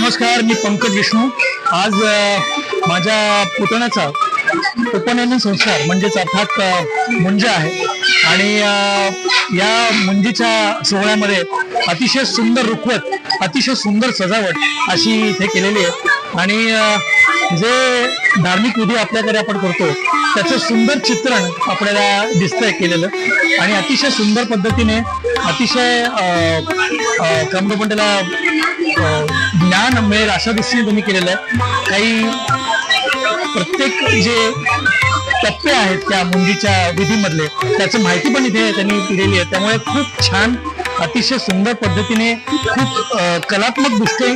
नमस्कार मी पंकज विष्णू. आज माझ्या पुतण्याचा उपनयन संस्कार म्हणजेच अर्थात मुंज आहे. आणि या मुंजीच्या सोहळ्यामध्ये अतिशय सुंदर रुखवत अतिशय सुंदर सजावट अशी इथे केलेली आहे. आणि जे धार्मिक विधी आपल्याकडे आपण करतो त्याचं सुंदर चित्रण आपल्याला दिसतंय केलेलं. आणि अतिशय सुंदर पद्धतीने अतिशय अ, ज्ञान मिळेल अशा दृष्टीने तुम्ही केलेलं. आहे काही प्रत्येक जे टप्पे आहेत त्या मुंजीच्या विधीमधले त्याची माहिती पण इथे त्यांनी दिलेली आहे. त्यामुळे खूप छान अतिशय सुंदर पद्धतीने खूप कलात्मक दिसते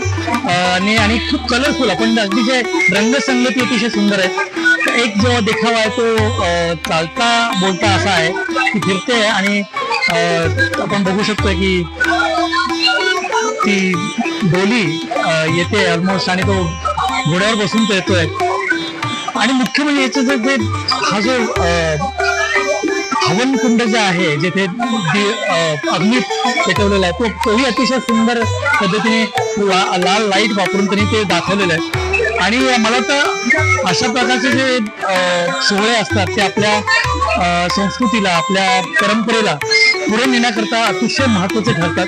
आणि खूप कलरफुल आपण अगदी जे रंगसंगती अतिशय सुंदर आहे. एक जो देखावा आहे तो चालता बोलता असा आहे की फिरते आणि आपण बघू शकतो की ती डोली येते ऑलमोस्ट आणि तो घोड्यावर बसून तो येतोय. आणि मुख्य म्हणजे याचं जर ते हा जो हवनकुंड कुंड जे आहे जिथे अग्नी पेटवलेला आहे तो तोही अतिशय सुंदर पद्धतीने लाल लाइट वापरून त्यांनी ते दाखवलेलं आहे. आणि मला तर अशा प्रकारचे जे सोहळे असतात ते आपल्या संस्कृतीला आपल्या परंपरेला पुढे नेण्याकरता अतिशय महत्त्वाचे ठरतात.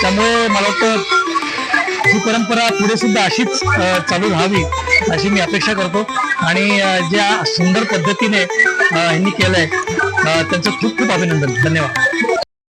त्यामुळे मला वाटतं ही परंपरा पुढे सुद्धा अशीच चालू राहावी अशी मी अपेक्षा करतो. आणि ज्या सुंदर पद्धतीने यांनी केलंय त्यांचं खूप खूप अभिनंदन. धन्यवाद.